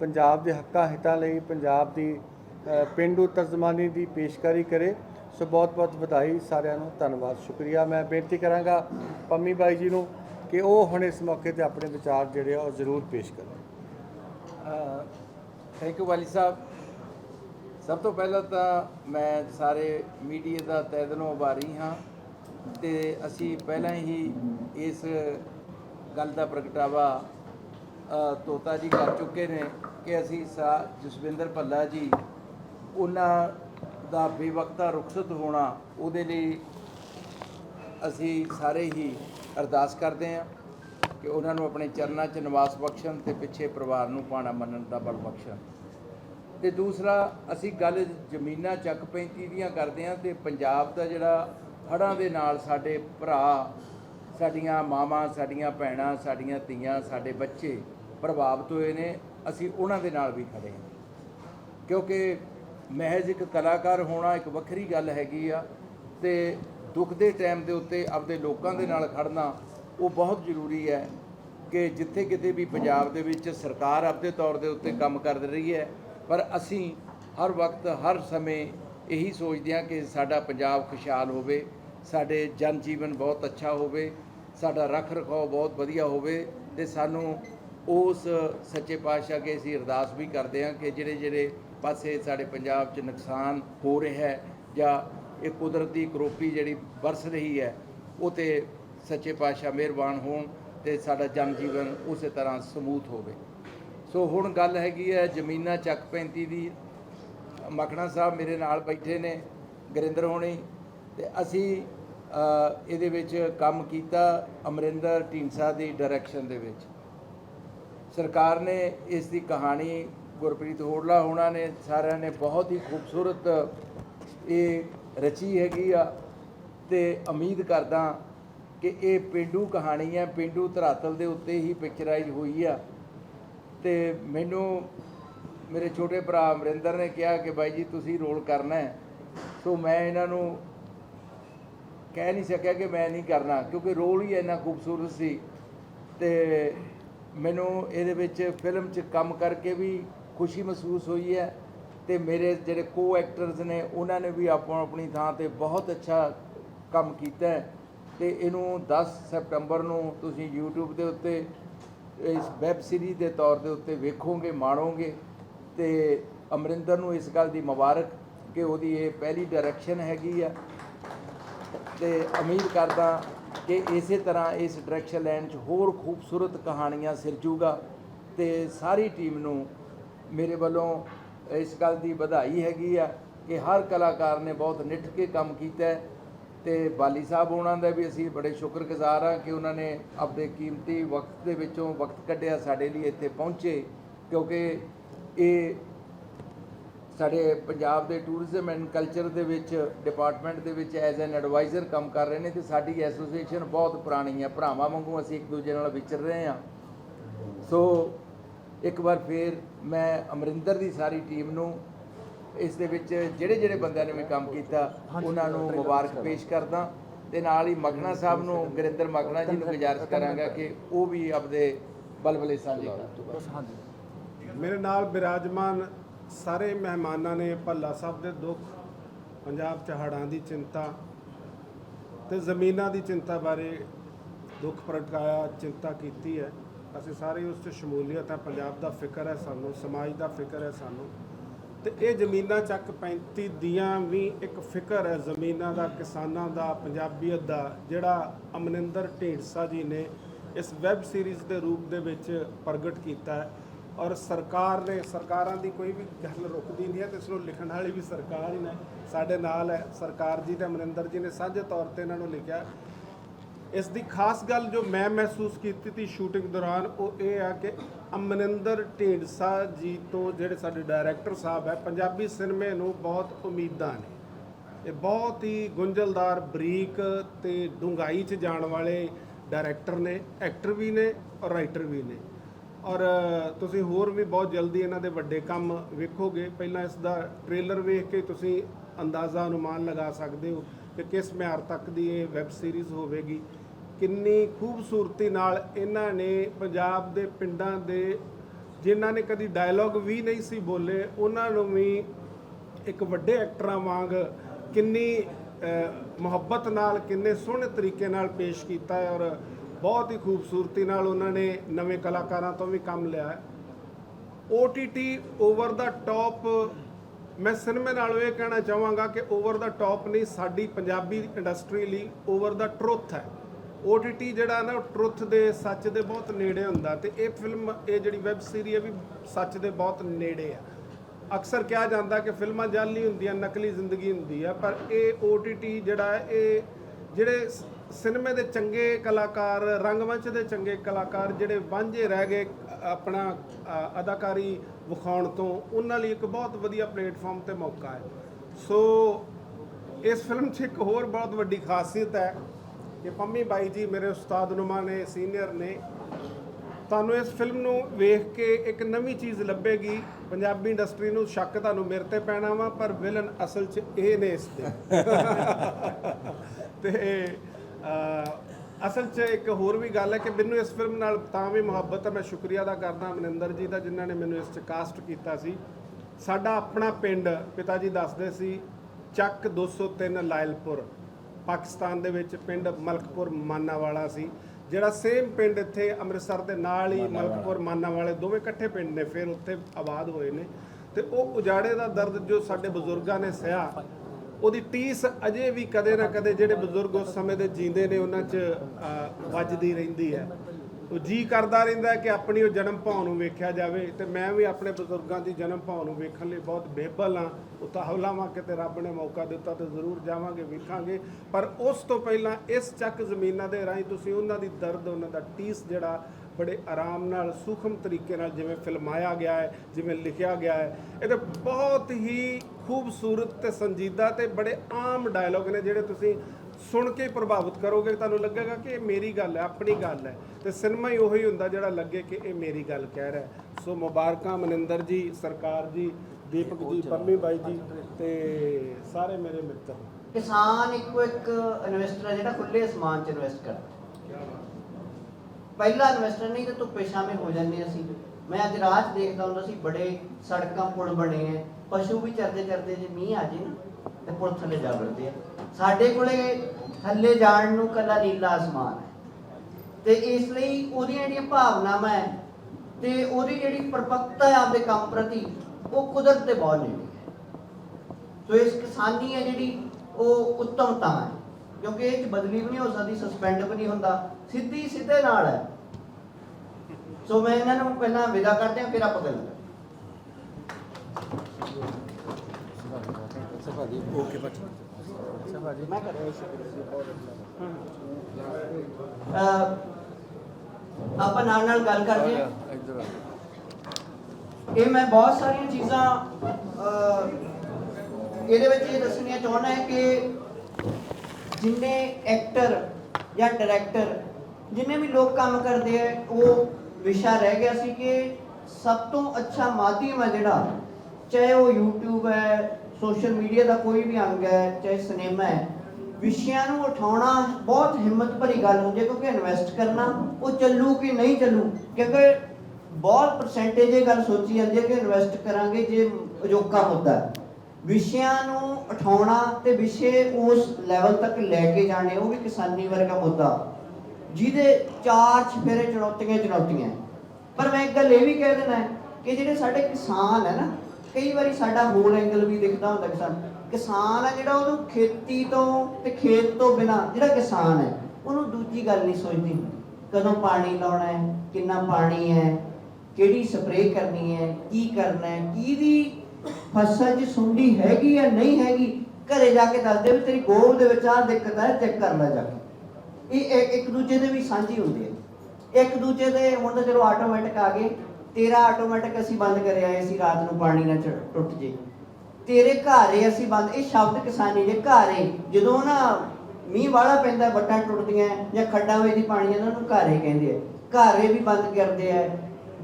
ਪੰਜਾਬ ਦੇ ਹੱਕਾਂ ਹਿੱਤਾਂ ਲਈ ਪੰਜਾਬ ਦੀ ਅ, ਪੇਂਡੂ ਤਰਜਮਾਨੀ ਦੀ ਪੇਸ਼ਕਾਰੀ ਕਰੇ। ਸੋ ਬਹੁਤ-ਬਹੁਤ ਵਧਾਈ ਸਾਰਿਆਂ ਨੂੰ, ਧੰਨਵਾਦ, ਸ਼ੁਕਰੀਆ। ਮੈਂ ਬੇਨਤੀ ਕਰਾਂਗਾ ਪੰਮੀ ਬਾਈ ਜੀ ਨੂੰ ਕਿ ਉਹ ਹੁਣ ਇਸ ਮੌਕੇ ਤੇ ਆਪਣੇ ਵਿਚਾਰ ਜਿਹੜੇ ਆ ਉਹ ਜ਼ਰੂਰ ਪੇਸ਼ ਕਰਨ। ਥੈਂਕ ਯੂ ਵਾਲੀ ਸਾਹਿਬ। ਸਭ ਤੋਂ ਪਹਿਲਾਂ ਤਾਂ ਮੈਂ ਸਾਰੇ ਮੀਡੀਆ ਦਾ ਤਹਿ ਦਿਲੋਂ ਆਭਾਰੀ ਹਾਂ ਤੇ ਅਸੀਂ ਪਹਿਲਾਂ ਹੀ ਇਸ ਗੱਲ ਦਾ ਪ੍ਰਗਟਾਵਾ ਤੋਤਾ ਜੀ ਕਰ ਚੁੱਕੇ ਨੇ ਕਿ ਅਸੀਂ ਸਾ ਜਸਵਿੰਦਰ ਭੱਲਾ ਜੀ, ਉਹਨਾਂ ਦਾ ਬੇਵਕਤਾ ਰੁਖਸਤ ਹੋਣਾ ਉਹਦੇ ਲਈ ਅਸੀਂ ਸਾਰੇ ਹੀ ਅਰਦਾਸ ਕਰਦੇ ਹਾਂ ਕਿ ਉਹਨਾਂ ਨੂੰ ਆਪਣੇ ਚਰਨਾਂ 'ਚ ਨਿਵਾਸ ਬਖਸ਼ਣ ਤੇ ਪਿੱਛੇ ਪਰਿਵਾਰ ਨੂੰ ਪਾਣਾ ਮੰਨਣ ਦਾ ਬਲ ਬਖਸ਼ਣ। ਤੇ ਦੂਸਰਾ, ਅਸੀਂ ਗੱਲ ਜ਼ਮੀਨਾਂ ਚੱਕ 35 ਦੀਆਂ ਕਰਦੇ ਹਾਂ ਤੇ ਪੰਜਾਬ ਦਾ ਜਿਹੜਾ ਹੜ੍ਹਾਂ ਦੇ ਨਾਲ ਸਾਡੇ ਭਰਾ, ਸਾਡੀਆਂ ਮਾਵਾਂ, ਸਾਡੀਆਂ ਭੈਣਾਂ, ਸਾਡੀਆਂ ਧੀਆਂ, ਸਾਡੇ ਬੱਚੇ ਪ੍ਰਭਾਵਿਤ ਹੋਏ ਨੇ, ਅਸੀਂ ਉਹਨਾਂ ਦੇ ਨਾਲ ਵੀ ਖੜੇ ਹਾਂ। ਕਿਉਂਕਿ ਮਹਿਜ਼ ਇੱਕ ਕਲਾਕਾਰ ਹੋਣਾ ਇੱਕ ਵੱਖਰੀ ਗੱਲ ਹੈਗੀ ਆ ਤੇ ਦੁੱਖ ਦੇ ਟਾਈਮ ਦੇ ਉੱਤੇ ਆਪਦੇ ਲੋਕਾਂ ਦੇ ਨਾਲ ਖੜਨਾ ਉਹ ਬਹੁਤ ਜ਼ਰੂਰੀ ਹੈ ਕਿ ਜਿੱਥੇ ਕਿਤੇ ਵੀ ਪੰਜਾਬ ਦੇ ਵਿੱਚ ਸਰਕਾਰ ਆਪਦੇ ਤੌਰ ਦੇ ਉੱਤੇ ਕੰਮ ਕਰ ਰਹੀ ਹੈ, ਪਰ ਅਸੀਂ ਹਰ ਵਕਤ, ਹਰ ਸਮੇਂ ਇਹੀ ਸੋਚਦੇ ਹਾਂ ਕਿ ਸਾਡਾ ਪੰਜਾਬ ਖੁਸ਼ਹਾਲ ਹੋਵੇ, ਸਾਡੇ ਜਨ ਜੀਵਨ ਬਹੁਤ ਅੱਛਾ ਹੋਵੇ, ਸਾਡਾ ਰੱਖ ਰਖਾਓ ਬਹੁਤ ਵਧੀਆ ਹੋਵੇ ਤੇ ਸਾਨੂੰ ਉਸ ਸੱਚੇ ਪਾਤਸ਼ਾਹ ਕੇ ਅਸੀਂ ਅਰਦਾਸ ਵੀ ਕਰਦੇ ਹਾਂ ਕਿ ਜਿਹੜੇ ਜਿਹੜੇ ਪਾਸੇ ਸਾਡੇ ਪੰਜਾਬ 'ਚ ਨੁਕਸਾਨ ਹੋ ਰਿਹਾ ਹੈ ਜਾਂ ਇਹ ਕੁਦਰਤੀ ਕਰੋਪੀ ਜਿਹੜੀ ਵਰਸ ਰਹੀ ਹੈ, ਉਹ ਤੇ ਸੱਚੇ ਪਾਤਸ਼ਾਹ ਮਿਹਰਬਾਨ ਹੋਣ ਤੇ ਸਾਡਾ ਜਨ ਜੀਵਨ ਉਸੇ ਤਰ੍ਹਾਂ ਸਮੂਥ ਹੋਵੇ। ਸੋ ਹੁਣ ਗੱਲ ਹੈਗੀ ਹੈ ਜ਼ਮੀਨਾਂ ਚੱਕ 35 ਦੀ। ਮਖਣਾ ਸਾਹਿਬ ਮੇਰੇ ਨਾਲ ਬੈਠੇ ਨੇ, ਗਰਿੰਦਰ ਹੋਣੀ, ਤੇ ਅਸੀਂ ਇਹਦੇ ਵਿੱਚ ਕੰਮ ਕੀਤਾ ਅਮਰਿੰਦਰ ਢੀਂਡਸਾ ਦੀ ਡਾਇਰੈਕਸ਼ਨ ਦੇ ਵਿੱਚ। ਸਰਕਾਰ ਨੇ ਇਸ ਦੀ ਕਹਾਣੀ ਗੁਰਪ੍ਰੀਤ ਹੋੜਲਾ ਹੋਣਾ ਨੇ ਸਾਰਿਆਂ ਨੇ ਬਹੁਤ ਹੀ ਖੂਬਸੂਰਤ ਇਹ ਰਚੀ ਹੈਗੀ ਆ ਤੇ ਉਮੀਦ ਕਰਦਾ ਕਿ ਇਹ ਪਿੰਡੂ ਕਹਾਣੀ ਹੈ, ਪਿੰਡੂ ਧਰਾਤਲ ਦੇ ਉੱਤੇ ਹੀ ਪਿਕਚਰਾਈਜ਼ ਹੋਈ ਆ। ਤੇ ਮੈਨੂੰ ਮੇਰੇ ਛੋਟੇ ਭਰਾ ਅਮਰਿੰਦਰ ਨੇ ਕਿਹਾ ਕਿ ਬਾਈ ਜੀ ਤੁਸੀਂ ਰੋਲ ਕਰਨਾ ਹੈ। ਸੋ ਮੈਂ ਇਹਨਾਂ ਨੂੰ ਕਹਿ ਨਹੀਂ ਸਕਿਆ ਕਿ ਮੈਂ ਨਹੀਂ ਕਰਨਾ, ਕਿਉਂਕਿ ਰੋਲ ਹੀ ਇੰਨਾ ਖੂਬਸੂਰਤ ਸੀ। ਤੇ ਮੈਨੂੰ ਇਹਦੇ ਵਿੱਚ ਫਿਲਮ 'ਚ ਕੰਮ ਕਰਕੇ ਵੀ ਖੁਸ਼ੀ ਮਹਿਸੂਸ ਹੋਈ ਹੈ ਤੇ ਮੇਰੇ ਜਿਹੜੇ ਕੋ ਐਕਟਰਸ ਨੇ, ਉਹਨਾਂ ਨੇ ਵੀ ਆਪੋ ਆਪਣੀ ਥਾਂ ਤੇ ਬਹੁਤ ਅੱਛਾ ਕੰਮ ਕੀਤਾ ਹੈ। ਤੇ ਇਹਨੂੰ 10 ਸਤੰਬਰ ਨੂੰ ਤੁਸੀਂ YouTube ਦੇ ਉੱਤੇ, ਇਸ ਵੈਬ ਸੀਰੀਜ਼ ਦੇ ਤੌਰ ਦੇ ਉੱਤੇ ਵੇਖੋਗੇ, ਮਾਣੋਗੇ। ਤੇ ਅਮਰਿੰਦਰ ਨੂੰ ਇਸ ਗੱਲ ਦੀ ਮੁਬਾਰਕ ਕਿ ਉਹਦੀ ਇਹ ਪਹਿਲੀ ਡਾਇਰੈਕਸ਼ਨ ਹੈਗੀ ਆ। ਤੇ ਉਮੀਦ ਕਰਦਾ ਕਿ ਇਸੇ ਤਰ੍ਹਾਂ ਇਸ ਡਾਇਰੈਕਸ਼ਨ ਲੈਣ 'ਚ ਹੋਰ ਖੂਬਸੂਰਤ ਕਹਾਣੀਆਂ ਸਿਰਜੂਗਾ ਤੇ ਸਾਰੀ ਟੀਮ ਨੂੰ ਮੇਰੇ ਵੱਲੋਂ ਇਸ ਗੱਲ ਦੀ ਵਧਾਈ ਹੈਗੀ ਆ ਕਿ ਹਰ ਕਲਾਕਾਰ ਨੇ ਬਹੁਤ ਨਿੱਠ ਕੇ ਕੰਮ ਕੀਤਾ ਹੈ ਤੇ ਬਾਲੀ ਸਾਹਿਬ ਉਹਨਾਂ ਦਾ ਵੀ ਅਸੀਂ ਬੜੇ ਸ਼ੁਕਰਗੁਜ਼ਾਰ ਹਾਂ ਕਿ ਉਹਨਾਂ ਨੇ ਆਪਣੇ ਕੀਮਤੀ ਵਕਤ ਦੇ ਵਿੱਚੋਂ ਵਕਤ ਕੱਢਿਆ ਸਾਡੇ ਲਈ ਇੱਥੇ ਪਹੁੰਚੇ, ਕਿਉਂਕਿ ਇਹ ਸਾਡੇ ਪੰਜਾਬ ਦੇ ਟੂਰਿਜ਼ਮ ਐਂਡ ਕਲਚਰ ਦੇ ਵਿੱਚ ਡਿਪਾਰਟਮੈਂਟ ਦੇ ਵਿੱਚ ਐਜ਼ ਐਨ ਐਡਵਾਈਜ਼ਰ ਕੰਮ ਕਰ ਰਹੇ ਨੇ ਤੇ ਸਾਡੀ ਐਸੋਸੀਏਸ਼ਨ ਬਹੁਤ ਪੁਰਾਣੀ ਹੈ ਭਰਾਵਾਂ ਵਾਂਗੂ ਅਸੀਂ ਇੱਕ ਦੂਜੇ ਨਾਲ ਵਿਚਰ ਰਹੇ ਹਾਂ। ਸੋ ਇੱਕ ਵਾਰ ਫੇਰ ਮੈਂ ਅਮਰਿੰਦਰ ਦੀ ਸਾਰੀ ਟੀਮ ਨੂੰ ਇਸ ਦੇ ਵਿੱਚ ਜਿਹੜੇ ਜਿਹੜੇ ਬੰਦਿਆਂ ਨੇ ਵੀ ਕੰਮ ਕੀਤਾ ਉਹਨਾਂ ਨੂੰ ਮੁਬਾਰਕ ਪੇਸ਼ ਕਰਦਾ। ਤੇ ਨਾਲ ਹੀ ਮਖਣਾ ਸਾਹਿਬ ਨੂੰ ਗੁਰਿੰਦਰ ਮਖਣਾ ਜੀ ਨੂੰ ਗੁਜ਼ਾਰਿਸ਼ ਕਰਾਂਗਾ ਕਿ ਉਹ ਵੀ ਆਪਦੇ ਬਲਬਲੇ ਸਾਂਝੇ ਕਰਨ ਮੇਰੇ ਨਾਲ ਬਿਰਾਜਮਾਨ ਸਾਰੇ ਮਹਿਮਾਨਾਂ ਨੇ ਭੱਲਾ ਸਾਹਿਬ ਦੇ ਦੁੱਖ ਪੰਜਾਬ ਚ ਹੜ੍ਹਾਂ ਦੀ ਚਿੰਤਾ ਤੇ ਜ਼ਮੀਨਾਂ ਦੀ ਚਿੰਤਾ ਬਾਰੇ ਦੁੱਖ ਪ੍ਰਗਟਾਇਆ ਚਿੰਤਾ ਕੀਤੀ ਹੈ। ਅਸੀਂ ਸਾਰੇ ਉਸ 'ਚ ਸ਼ਮੂਲੀਅਤ ਹੈ, ਪੰਜਾਬ ਦਾ ਫਿਕਰ ਹੈ ਸਾਨੂੰ, ਸਮਾਜ ਦਾ ਫਿਕਰ ਹੈ ਸਾਨੂੰ। ਤੇ ਇਹ ਜ਼ਮੀਨਾਂ ਚੱਕ 35 ਦੀਆਂ ਵੀ ਇੱਕ ਫਿਕਰ ਹੈ, ਜ਼ਮੀਨਾਂ ਦਾ, ਕਿਸਾਨਾਂ ਦਾ, ਪੰਜਾਬੀਅਤ ਦਾ, ਜਿਹੜਾ ਅਮਨਿੰਦਰ ਢੀਂਡਸਾ ਜੀ ਨੇ ਇਸ ਵੈਬ ਸੀਰੀਜ਼ ਦੇ ਰੂਪ ਦੇ ਵਿੱਚ ਪ੍ਰਗਟ ਕੀਤਾ ਹੈ। ਔਰ ਸਰਕਾਰ ਨੇ, ਸਰਕਾਰਾਂ ਦੀ ਕੋਈ ਵੀ ਗੱਲ ਰੁਕਦੀ ਨਹੀਂ ਹੈ ਤੇ ਇਸ ਨੂੰ ਲਿਖਣ ਵਾਲੀ ਵੀ ਸਰਕਾਰ ਹੀ ਨੇ ਸਾਡੇ ਨਾਲ ਹੈ। ਸਰਕਾਰ ਜੀ ਤੇ ਅਮਰਿੰਦਰ ਜੀ ਨੇ ਸਾਂਝੇ ਤੌਰ ਤੇ ਇਹਨਾਂ ਨੂੰ ਲਿਖਿਆ। ਇਸ ਦੀ ਖਾਸ ਗੱਲ ਜੋ ਮੈਂ ਮਹਿਸੂਸ ਕੀਤੀ ਤੀ ਸ਼ੂਟਿੰਗ ਦੌਰਾਨ, ਉਹ ਇਹ ਆ ਕਿ ਅਮਨਿੰਦਰ ਢੀਂਡਸਾ ਜੀ ਤੋਂ ਜਿਹੜੇ ਸਾਡੇ ਡਾਇਰੈਕਟਰ ਸਾਹਿਬ ਹੈ, ਪੰਜਾਬੀ ਸਿਨੇਮੇ ਨੂੰ ਬਹੁਤ ਉਮੀਦਾਂ ਨੇ। ਇਹ ਬਹੁਤ ਹੀ ਗੁੰਝਲਦਾਰ, ਬਰੀਕ ਤੇ ਡੂੰਘਾਈ 'ਚ ਜਾਣ ਵਾਲੇ ਡਾਇਰੈਕਟਰ ਨੇ, ਐਕਟਰ ਵੀ ਨੇ ਔਰ ਰਾਈਟਰ ਵੀ ਨੇ। ਔਰ ਤੁਸੀਂ ਹੋਰ ਵੀ ਬਹੁਤ ਜਲਦੀ ਇਹਨਾਂ ਦੇ ਵੱਡੇ ਕੰਮ ਵੇਖੋਗੇ। ਪਹਿਲਾਂ ਇਸ ਦਾ ਟ੍ਰੇਲਰ ਵੇਖ ਕੇ ਤੁਸੀਂ ਅੰਦਾਜ਼ਾ ਅਨੁਮਾਨ ਲਗਾ ਸਕਦੇ ਹੋ ਕਿ ਕਿਸ ਮਿਆਰ ਤੱਕ ਦੀ ਇਹ ਵੈਬ ਸੀਰੀਜ਼ ਹੋਵੇਗੀ। ਕਿੰਨੀ ਖੂਬਸੂਰਤੀ ਨਾਲ ਇਹਨਾਂ ਨੇ ਪੰਜਾਬ ਦੇ ਪਿੰਡਾਂ ਦੇ, ਜਿਨ੍ਹਾਂ ਨੇ ਕਦੀ ਡਾਇਲੌਗ ਵੀ ਨਹੀਂ ਸੀ ਬੋਲੇ, ਉਹਨਾਂ ਨੂੰ ਵੀ ਇੱਕ ਵੱਡੇ ਐਕਟਰਾਂ ਵਾਂਗ ਕਿੰਨੀ ਮੁਹੱਬਤ ਨਾਲ, ਕਿੰਨੇ ਸੋਹਣੇ ਤਰੀਕੇ ਨਾਲ ਪੇਸ਼ ਕੀਤਾ ਹੈ ਔਰ ਬਹੁਤ ਹੀ ਖੂਬਸੂਰਤੀ ਨਾਲ ਉਹਨਾਂ ਨੇ ਨਵੇਂ ਕਲਾਕਾਰਾਂ ਤੋਂ ਵੀ ਕੰਮ ਲਿਆ ਹੈ। OTT ਓਵਰ ਦਾ ਟਾਪ ਮੈਂ ਸਿਨੇਮੇ ਨਾਲੋਂ ਇਹ ਕਹਿਣਾ ਚਾਹਾਂਗਾ ਕਿ ਓਵਰ ਦਾ ਟਾਪ ਨਹੀਂ, ਸਾਡੀ ਪੰਜਾਬੀ ਇੰਡਸਟਰੀ ਲਈ ਓਵਰ ਦਾ ਟਰੁੱਥ ਹੈ। OTT ਜਿਹੜਾ ਨਾ ਟਰੁੱਥ ਦੇ, ਸੱਚ ਦੇ ਬਹੁਤ ਨੇੜੇ ਹੁੰਦਾ ਤੇ ਇਹ ਫਿਲਮ ਇਹ ਜਿਹੜੀ ਵੈਬ ਸੀਰੀ ਹੈ ਵੀ ਸੱਚ ਦੇ ਬਹੁਤ ਨੇੜੇ ਆ। ਅਕਸਰ ਕਿਹਾ ਜਾਂਦਾ ਕਿ ਫਿਲਮਾਂ ਜਾਲੀ ਹੁੰਦੀਆਂ, ਨਕਲੀ ਜ਼ਿੰਦਗੀ ਹੁੰਦੀ ਆ, ਪਰ ਇਹ OTT ਜਿਹੜਾ ਹੈ, ਇਹ ਜਿਹੜੇ ਸਿਨੇਮੇ ਦੇ ਚੰਗੇ ਕਲਾਕਾਰ, ਰੰਗਮੰਚ ਦੇ ਚੰਗੇ ਕਲਾਕਾਰ ਜਿਹੜੇ ਵਾਂਝੇ ਰਹਿ ਗਏ ਆਪਣਾ ਅਦਾਕਾਰੀ ਵਿਖਾਉਣ ਤੋਂ, ਉਹਨਾਂ ਲਈ ਇੱਕ ਬਹੁਤ ਵਧੀਆ ਪਲੇਟਫਾਰਮ ਤੇ ਮੌਕਾ ਹੈ। ਸੋ, ਇਸ ਫਿਲਮ 'ਚ ਇੱਕ ਹੋਰ ਬਹੁਤ ਵੱਡੀ ਖਾਸੀਅਤ ਹੈ ਕਿ ਪੰਮੀ ਬਾਈ ਜੀ ਮੇਰੇ ਉਸਤਾਦ ਨੁਮਾ ਨੇ, ਸੀਨੀਅਰ ਨੇ, ਤੁਹਾਨੂੰ ਇਸ ਫਿਲਮ ਨੂੰ ਵੇਖ ਕੇ ਇੱਕ ਨਵੀਂ ਚੀਜ਼ ਲੱਭੇਗੀ। ਪੰਜਾਬੀ ਇੰਡਸਟਰੀ ਨੂੰ ਸ਼ੱਕ ਤੁਹਾਨੂੰ ਮੇਰੇ ਤੇ ਪੈਣਾ ਵਾ, ਪਰ ਵਿਲਨ ਅਸਲ 'ਚ ਇਹ ਨੇ ਇਸ ਦੇ। ਤੇ ਅਸਲ 'ਚ ਇੱਕ ਹੋਰ ਵੀ ਗੱਲ ਹੈ ਕਿ ਮੈਨੂੰ ਇਸ ਫਿਲਮ ਨਾਲ ਤਾਂ ਵੀ ਮੁਹੱਬਤ ਹੈ। ਮੈਂ ਸ਼ੁਕਰੀਆ ਅਦਾ ਕਰਦਾ ਮਨਿੰਦਰ ਜੀ ਦਾ, ਜਿਨ੍ਹਾਂ ਨੇ ਮੈਨੂੰ ਇਸ 'ਚ ਕਾਸਟ ਕੀਤਾ ਸੀ। ਸਾਡਾ ਆਪਣਾ ਪਿੰਡ ਪਿਤਾ ਜੀ ਦੱਸਦੇ ਸੀ, ਚੱਕ 203 ਲਾਇਲਪੁਰ। ਪਾਕਿਸਤਾਨ ਦੇ ਵਿੱਚ ਪਿੰਡ ਮਲਕਪੁਰ ਮਾਨਾਵਾਲਾ ਸੀ ਜਿਹੜਾ ਸੇਮ ਪਿੰਡ ਇੱਥੇ ਅੰਮ੍ਰਿਤਸਰ ਦੇ ਨਾਲ ਹੀ ਮਲਕਪੁਰ ਮਾਨਾਵਾਲੇ ਦੋਵੇਂ ਇਕੱਠੇ ਪਿੰਡ ਨੇ ਫਿਰ ਉੱਥੇ ਆਬਾਦ ਹੋਏ ਨੇ। ਤੇ ਉਹ ਉਜਾੜੇ ਦਾ ਦਰਦ ਜੋ ਸਾਡੇ ਬਜ਼ੁਰਗਾਂ ਨੇ ਸਹਿਆ ਉਹਦੀ ਟੀਸ ਅਜੇ ਵੀ ਕਦੇ ਨਾ ਕਦੇ ਜਿਹੜੇ ਬਜ਼ੁਰਗ ਉਸ ਸਮੇਂ ਦੇ ਜੀਂਦੇ ਨੇ ਉਹਨਾਂ 'ਚ ਵੱਜਦੀ ਰਹਿੰਦੀ ਹੈ। ਉਹ ਜੀ ਕਰਦਾ ਰਹਿੰਦਾ ਕਿ ਆਪਣੀ ਉਹ ਜਨਮ ਭਾਉ ਨੂੰ ਵੇਖਿਆ ਜਾਵੇ ਤੇ ਮੈਂ ਵੀ ਆਪਣੇ ਬਜ਼ੁਰਗਾਂ ਦੀ ਜਨਮ ਭਾਉ ਨੂੰ ਵੇਖਣ ਲਈ ਬਹੁਤ ਬੇਬਲ ਹਾਂ। ਉਤਾਵਲਾ ਵਾਂ ਕਿਤੇ ਰੱਬ ਨੇ ਮੌਕਾ ਦਿੱਤਾ ਤੇ ਜ਼ਰੂਰ ਜਾਵਾਂਗੇ, ਵੇਖਾਂਗੇ। ਪਰ ਉਸ ਤੋਂ ਪਹਿਲਾਂ ਇਸ ਚੱਕ ਜ਼ਮੀਨਾਂ ਦੇ ਰਾਹੀਂ ਤੁਸੀਂ ਉਹਨਾਂ ਦੀ ਦਰਦ, ਉਹਨਾਂ ਦਾ ਟੀਸ ਜਿਹੜਾ ਬੜੇ ਆਰਾਮ ਨਾਲ, ਸੂਖਮ ਤਰੀਕੇ ਨਾਲ ਜਿਵੇਂ ਫਿਲਮਾਇਆ ਗਿਆ ਹੈ, ਜਿਵੇਂ ਲਿਖਿਆ ਗਿਆ ਹੈ, ਇਹ ਤੇ ਬਹੁਤ ਹੀ ਖੂਬਸੂਰਤ ਤੇ ਸੰਜੀਦਾ ਤੇ ਬੜੇ ਆਮ ਡਾਇਲੋਗ ਨੇ ਜਿਹੜੇ ਤੁਸੀਂ ਸੁਣ ਕੇ ਪ੍ਰਭਾਵਿਤ ਕਰੋਗੇ। ਤੁਹਾਨੂੰ ਲੱਗੇਗਾ ਕਿ ਇਹ ਮੇਰੀ ਗੱਲ ਹੈ, ਆਪਣੀ ਗੱਲ ਹੈ। ਤੇ ਸਿਨੇਮਾ ਹੀ ਉਹੀ ਹੁੰਦਾ ਜਿਹੜਾ ਲੱਗੇ ਕਿ ਇਹ ਮੇਰੀ ਗੱਲ ਕਹਿ ਰਿਹਾ। ਸੋ ਮੁਬਾਰਕਾਂ ਮਨਿੰਦਰ ਜੀ ਸਰਕਾਰ ਜੀ ਦੀਪਕ ਜੀ ਪੰਮੀ ਬਾਈ ਜੀ ਤੇ ਸਾਰੇ ਮੇਰੇ ਮਿੱਤਰ। ਕਿਸਾਨ ਇੱਕੋ ਇੱਕ ਇਨਵੈਸਟਰ ਹੈ ਜਿਹੜਾ ਖੁੱਲੇ ਅਸਮਾਨ 'ਚ ਇਨਵੈਸਟ ਕਰਦਾ। ਪਹਿਲਾ ਇਨਵੈਸਟਰ ਨਹੀਂ ਤੇ ਧੁੱਪੇ ਛਾਵੇਂ ਹੋ ਜਾਂਦੇ ਅਸੀਂ। ਮੈਂ ਅੱਜ ਰਾਹ 'ਚ ਦੇਖਦਾ ਹੁੰਦਾ ਸੀ ਬੜੇ ਸੜਕਾਂ ਪੁਲ ਬਣੇ ਐ ਪਸ਼ੂ ਵੀ ਚਰਦੇ ਚਰਦੇ ਜੇ ਮੀਂਹ ਆ ਜੇ ਨਾ ਤੇ ਪੁਲ ਥੱਲੇ ਜਾ ਵੜਦੇ ਆ। ਸਾਡੇ ਕੋਲੇ ਥੱਲੇ ਜਾਣ ਨੂੰ ਕੱਲਾ ਨੀਲਾ ਅਸਮਾਨ ਹੈ। ਤੇ ਇਸ ਲਈ ਉਹਦੀਆਂ ਜਿਹੜੀਆਂ ਭਾਵਨਾਵਾਂ ਹੈ ਤੇ ਉਹਦੀ ਜਿਹੜੀ ਪਰਪੱਕਤਾ ਹੈ ਆਪਦੇ ਕੰਮ ਪ੍ਰਤੀ ਉਹ ਕੁਦਰਤ ਦੇ ਬਹੁਤ ਨੇੜੇ ਹੈ। ਸੋ ਇਸ ਕਿਸਾਨੀ ਹੈ ਜਿਹੜੀ ਉਹ ਉੱਤਮਤਾ ਹੈ ਕਿਉਂਕਿ ਇਹ ਚ ਬਦਲੀ ਵੀ ਨਹੀਂ ਹੋ ਸਕਦੀ ਸਸਪੈਂਡ ਵੀ ਨਹੀਂ ਹੁੰਦਾ ਸਿੱਧੀ ਸਿੱਧੇ ਨਾਲ ਹੈ। ਸੋ ਮੈਂ ਇਹਨਾਂ ਨੂੰ ਪਹਿਲਾਂ ਵਿਦਾ ਕਰਦੇ ਹਾਂ ਫਿਰ ਆਪਾਂ ਗੱਲ ਕਰਾਂਗੇ। ਮੈਂ ਕਰ। ਅਹ ਆਪਾਂ ਨਾਲ ਨਾਲ ਗੱਲ ਕਰਦੇ ਹਾਂ। ਇਹ ਮੈਂ ਬਹੁਤ ਸਾਰੀਆਂ ਚੀਜ਼ਾਂ ਇਹਦੇ ਵਿੱਚ ਇਹ ਦੱਸਣੀਆਂ ਚਾਹੁੰਦਾ ਹੈ ਕਿ ਜਿੰਨੇ ਐਕਟਰ ਜਾਂ ਡਾਇਰੈਕਟਰ ਜਿੰਨੇ ਵੀ ਲੋਕ ਕੰਮ ਕਰਦੇ ਆ ਉਹ ਵਿਸ਼ਾ ਰਹਿ ਗਿਆ ਸੀ ਕਿ ਸਭ ਤੋਂ ਅੱਛਾ ਮਾਧਿਅਮ ਹੈ ਜਿਹੜਾ ਚਾਹੇ ਉਹ YouTube ਹੈ ਸੋਸ਼ਲ ਮੀਡੀਆ ਦਾ ਕੋਈ ਵੀ ਅੰਗ ਹੈ ਚਾਹੇ ਸਿਨੇਮਾ ਹੈ ਵਿਸ਼ਿਆਂ ਨੂੰ ਉਠਾਉਣਾ ਬਹੁਤ ਹਿੰਮਤ ਭਰੀ ਗੱਲ ਹੁੰਦੀ ਹੈ ਕਿਉਂਕਿ ਇਨਵੈਸਟ ਕਰਨਾ ਉਹ ਚੱਲੂ ਕਿ ਨਹੀਂ ਚੱਲੂ, ਕਿਉਂਕਿ ਬਹੁਤ ਪਰਸੈਂਟੇਜ ਇਹ ਗੱਲ ਸੋਚੀ ਜਾਂਦੀ ਹੈ ਕਿ ਇਨਵੈਸਟ ਕਰਾਂਗੇ ਜੇ ਅਜੋਕਾ ਮੁੱਦਾ ਵਿਸ਼ਿਆਂ ਨੂੰ ਉਠਾਉਣਾ ਤੇ ਵਿਸ਼ੇ ਉਸ ਲੈਵਲ ਤੱਕ ਲੈ ਕੇ ਜਾਣੇ, ਉਹ ਵੀ ਕਿਸਾਨੀ ਵਰਗਾ ਮੁੱਦਾ। ਜਿਹਦੇ ਚਾਰ ਚਫੇਰੇ ਚੁਣੌਤੀਆਂ ਚੁਣੌਤੀਆਂ ਪਰ ਮੈਂ ਇੱਕ ਗੱਲ ਇਹ ਵੀ ਕਹਿ ਦੇਣਾ ਕਿ ਜਿਹੜੇ ਸਾਡੇ ਕਿਸਾਨ ਹੈ ਨਾ, ਕਈ ਵਾਰੀ ਸਾਡਾ ਹੋਰ ਐਂਗਲ ਵੀ ਦਿਖਦਾ ਹੁੰਦਾ ਕਿਸਾਨ। ਕਿਸਾਨ ਹੈ ਜਿਹੜਾ ਉਹਨੂੰ ਖੇਤੀ ਤੋਂ ਤੇ ਖੇਤ ਤੋਂ ਬਿਨਾ ਜਿਹੜਾ ਕਿਸਾਨ ਹੈ, ਉਹਨੂੰ ਦੂਜੀ ਗੱਲ ਨਹੀਂ ਸੋਚਦੀ ਕਦੋਂ ਪਾਣੀ ਲਾਉਣਾ ਹੈ, ਕਿੰਨਾ ਪਾਣੀ ਹੈ, ਕਿਹੜੀ ਸਪਰੇਅ ਕਰਨੀ ਹੈ, ਕੀ ਕਰਨਾ ਹੈ, ਕਿਹਦੀ ਫਸਲ 'ਚ ਸੁੰਡੀ ਹੈਗੀ ਜਾਂ ਨਹੀਂ ਹੈਗੀ, ਘਰੇ ਜਾ ਕੇ ਦੱਸ ਦੇ ਵੀ ਤੇਰੀ ਗੋਬ ਦੇ ਵਿੱਚ ਆਹ ਦਿੱਕਤ ਹੈ, ਚੈੱਕ ਕਰ ਲੈ ਜਾ ਕੇ। ਇਹ ਇੱਕ- ਦੂਜੇ ਦੇ ਵੀ ਸਾਂਝੀ ਹੁੰਦੀ ਹੈ। ਇੱਕ ਦੂਜੇ ਦੇ ਹੁਣ ਤਾਂ ਚਲੋ ਆਟੋਮੈਟਿਕ ਆ ਗਏ। ਤੇਰਾ ਆਟੋਮੈਟਿਕ ਅਸੀਂ ਬੰਦ ਕਰਿਆ ਆਏ ਸੀ ਰਾਤ ਨੂੰ ਪਾਣੀ ਨਾ ਚ- ਟੁੱਟ ਜੇ। ਤੇਰੇ ਘਾਰੇ ਅਸੀਂ ਬੰਦ ਇਹ ਸ਼ਬਦ ਕਿਸਾਨੀ ਦੇ ਘਾਰੇ ਜਦੋਂ ਨਾ ਮੀਂਹ ਵਾਲਾ ਪੈਂਦਾ, ਵੱਟਾਂ ਟੁੱਟਦੀਆਂ, ਜਾਂ ਖੱਡਾਂ ਵਿੱਚ ਦੀ ਪਾਣੀ ਜਾਂਦਾ, ਉਹਨੂੰ ਘਾਰੇ ਕਹਿੰਦੇ ਆ। ਘਾਰੇ ਵੀ ਬੰਦ ਕਰਦੇ ਆ।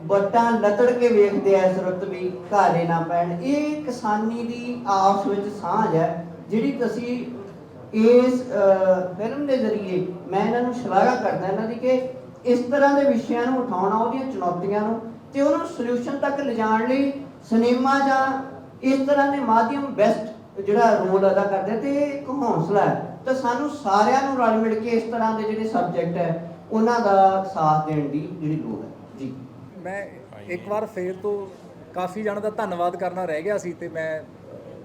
ਵੱਟਾਂ ਲਤੜ ਕੇ ਵੇਖਦੇ ਆ ਸਰਤ ਵੀ, ਘਾਰੇ ਨਾ ਪੈਣ। ਇਹ ਕਿਸਾਨੀ ਦੀ ਆਪਸ ਵਿੱਚ ਸਾਂਝ ਹੈ ਜਿਹੜੀ ਤੁਸੀਂ ਇਸ ਫਿਲਮ ਦੇ ਜ਼ਰੀਏ ਮੈਂ ਇਹਨਾਂ ਨੂੰ ਸ਼ਲਾਘਾ ਕਰਦਾ ਇਹਨਾਂ ਦੀ ਕਿ ਇਸ ਤਰ੍ਹਾਂ ਦੇ ਵਿਸ਼ਿਆਂ ਨੂੰ ਉਠਾਉਣਾ, ਉਹਦੀਆਂ ਚੁਣੌਤੀਆਂ ਨੂੰ ਤੇ ਉਹਨਾਂ ਸੋਲੂਸ਼ਨ ਤੱਕ ਲਿਜਾਣ ਲਈ ਸਿਨੇਮਾ ਜਾਂ ਇਸ ਤਰ੍ਹਾਂ ਦੇ ਮਾਧਿਅਮ ਬੈਸਟ ਜਿਹੜਾ ਰੋਲ ਅਦਾ ਕਰਦੇ ਤੇ ਇੱਕ ਹੌਸਲਾ ਹੈ। ਤਾਂ ਸਾਨੂੰ ਸਾਰਿਆਂ ਨੂੰ ਰਲ ਮਿਲ ਕੇ ਇਸ ਤਰ੍ਹਾਂ ਦੇ ਜਿਹੜੇ ਸਬਜੈਕਟ ਹੈ, ਉਹਨਾਂ ਦਾ ਸਾਥ ਦੇਣ ਦੀ ਜਿਹੜੀ ਲੋੜ ਹੈ। ਜੀ। ਮੈਂ ਇੱਕ ਵਾਰ ਫੇਰ ਤੋਂ ਕਾਫੀ ਜਣਾਂ ਦਾ ਧੰਨਵਾਦ ਕਰਨਾ ਰਹਿ ਗਿਆ ਸੀ ਤੇ ਮੈਂ,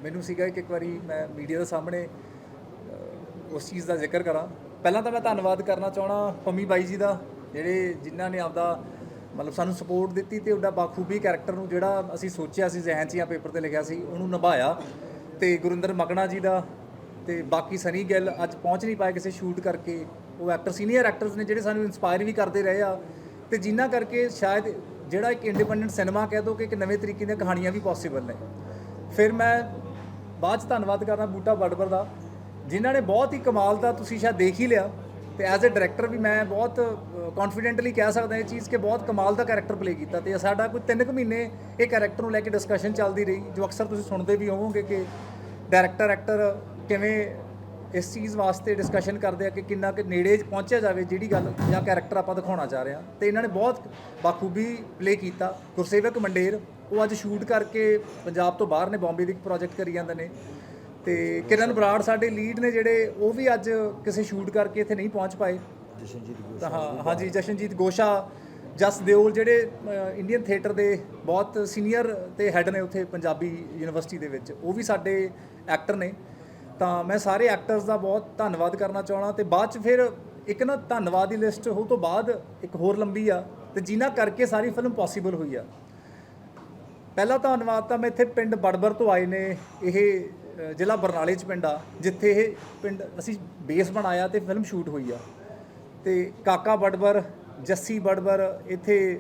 ਮੈਨੂੰ ਸੀਗਾ ਕਿ ਇੱਕ ਵਾਰੀ ਮੈਂ ਮੀਡੀਆ ਦੇ ਸਾਹਮਣੇ ਉਸ ਚੀਜ਼ ਦਾ ਜ਼ਿਕਰ ਕਰਾਂ। ਪਹਿਲਾਂ ਤਾਂ ਮੈਂ ਧੰਨਵਾਦ ਕਰਨਾ ਚਾਹਣਾ ਪੰਮੀ ਬਾਈ ਜੀ ਦਾ, ਜਿਹੜੇ ਜਿਨ੍ਹਾਂ ਨੇ ਆਪਦਾ ਮਤਲਬ ਸਾਨੂੰ ਸਪੋਰਟ ਦਿੱਤੀ ਤੇ ਉਹਦਾ ਬਾਖੂਬੀ ਕੈਰੈਕਟਰ ਨੂੰ ਜਿਹੜਾ ਅਸੀਂ ਸੋਚਿਆ ਸੀ, ਜ਼ਹਿਨ 'ਚ ਜਾਂ ਪੇਪਰ ਤੇ ਲਿਖਿਆ ਸੀ, ਉਹਨੂੰ ਨਿਭਾਇਆ। ਤੇ ਗੁਰਿੰਦਰ ਮਗਣਾ ਜੀ ਦਾ ਤੇ ਬਾਕੀ ਸਨੀ ਗਿੱਲ ਅੱਜ ਪਹੁੰਚ ਨਹੀਂ ਪਾਏ ਕਿਸੇ ਸ਼ੂਟ ਕਰਕੇ। ਉਹ ਐਕਟਰ ਸੀਨੀਅਰ ਐਕਟਰਸ ਨੇ ਜਿਹੜੇ ਸਾਨੂੰ ਇਨਸਪਾਇਰ ਵੀ ਕਰਦੇ ਰਹੇ ਆ। ਤੇ ਜਿਨ੍ਹਾਂ ਕਰਕੇ ਸ਼ਾਇਦ ਜਿਹੜਾ ਇੱਕ ਇੰਡੀਪੈਂਡੈਂਟ ਸਿਨੇਮਾ ਕਹਿ ਦੋ ਕਿ ਇੱਕ ਨਵੇਂ ਤਰੀਕੇ ਦੀਆਂ ਕਹਾਣੀਆਂ ਵੀ ਪੋਸੀਬਲ ਨੇ। ਫਿਰ ਮੈਂ ਬਾਅਦ ਚ ਧੰਨਵਾਦ ਕਰਨਾ ਬੂਟਾ ਬੜਬਰ ਦਾ, ਜਿਨ੍ਹਾਂ ਨੇ ਬਹੁਤ ਹੀ ਕਮਾਲ ਦਾ ਤੁਸੀਂ ਸ਼ਾਇਦ ਦੇਖ ਹੀ ਲਿਆ। ਤੇ ਐਜ਼ ਅ ਡਾਇਰੈਕਟਰ ਵੀ ਮੈਂ ਬਹੁਤ ਕੌਨਫੀਡੈਂਟਲੀ ਕਹਿ ਸਕਦਾ ਇਹ ਚੀਜ਼ ਕਿ ਬਹੁਤ ਕਮਾਲ ਦਾ ਕੈਰੈਕਟਰ ਪਲੇ ਕੀਤਾ ਤੇ ਸਾਡਾ ਕੋਈ 3 ਕੁ ਮਹੀਨੇ ਇਹ ਕੈਰੈਕਟਰ ਨੂੰ ਲੈ ਕੇ ਡਿਸਕਸ਼ਨ ਚੱਲਦੀ ਰਹੀ, ਜੋ ਅਕਸਰ ਤੁਸੀਂ ਸੁਣਦੇ ਵੀ ਹੋਵੋਗੇ ਕਿ ਡਾਇਰੈਕਟਰ ਐਕਟਰ ਕਿਵੇਂ ਇਸ ਚੀਜ਼ ਵਾਸਤੇ ਡਿਸਕਸ਼ਨ ਕਰਦੇ ਆ ਕਿ ਕਿੰਨਾ ਕਿ ਨੇੜੇ ਪਹੁੰਚਿਆ ਜਾਵੇ ਜਿਹੜੀ ਗੱਲ ਜਾਂ ਕੈਰੈਕਟਰ ਆਪਾਂ ਦਿਖਾਉਣਾ ਚਾਹ ਰਹੇ ਹਾਂ। ਤੇ ਇਹਨਾਂ ਨੇ ਬਹੁਤ ਬਾਖੂਬੀ ਪਲੇ ਕੀਤਾ। ਗੁਰਸੇਵਕ ਮੰਡੇਰ, ਉਹ ਅੱਜ ਸ਼ੂਟ ਕਰਕੇ ਪੰਜਾਬ ਤੋਂ ਬਾਹਰ ਨੇ ਬੰਬੇ ਦੇ ਇੱਕ ਪ੍ਰੋਜੈਕਟ ਕਰੀ ਜਾਂਦੇ ਨੇ। ਤੇ ਕਿਰਨ ਬਰਾੜ ਸਾਡੇ ਲੀਡ ਨੇ ਜਿਹੜੇ ਉਹ ਵੀ ਅੱਜ ਕਿਸੇ ਸ਼ੂਟ ਕਰਕੇ ਇੱਥੇ ਨਹੀਂ ਪਹੁੰਚ ਪਾਏ। ਤਾਂ ਹਾਂ ਹਾਂਜੀ ਜਸ਼ਨਜੀਤ ਗੋਸ਼ਾ ਜਸ ਦਿਓਲ ਜਿਹੜੇ ਇੰਡੀਅਨ ਥੀਏਟਰ ਦੇ ਬਹੁਤ ਸੀਨੀਅਰ ਤੇ ਹੈੱਡ ਨੇ ਉੱਥੇ ਪੰਜਾਬੀ ਯੂਨੀਵਰਸਿਟੀ ਦੇ ਵਿੱਚ ਉਹ ਵੀ ਸਾਡੇ ਐਕਟਰ ਨੇ। ਤਾਂ ਮੈਂ ਸਾਰੇ ਐਕਟਰਸ ਦਾ ਬਹੁਤ ਧੰਨਵਾਦ ਕਰਨਾ ਚਾਹਣਾ ਤੇ ਬਾਅਦ ਚ ਫਿਰ ਇੱਕ ਨਾ ਧੰਨਵਾਦ ਦੀ ਲਿਸਟ ਉਹ ਤੋਂ ਬਾਅਦ ਇੱਕ ਹੋਰ ਲੰਬੀ ਆ ਤੇ ਜਿਨ੍ਹਾਂ ਕਰਕੇ ਸਾਰੀ ਫਿਲਮ ਪੋਸੀਬਲ ਹੋਈ ਆ। ਪਹਿਲਾ ਧੰਨਵਾਦ ਤਾਂ ਮੈਂ ਇੱਥੇ ਪਿੰਡ ਬੜਬਰ ਤੋਂ ਆਏ ਨੇ ਇਹ ਜ਼ਿਲ੍ਹਾ ਬਰਨਾਲੇ ਚ ਪਿੰਡ ਆ, ਜਿੱਥੇ ਇਹ ਪਿੰਡ ਅਸੀਂ ਬੇਸ ਬਣਾਇਆ ਤੇ ਫਿਲਮ ਸ਼ੂਟ ਹੋਈ ਆ। ਤੇ ਕਾਕਾ ਬੜਬਰ, ਜੱਸੀ ਬੜਬਰ, ਇੱਥੇ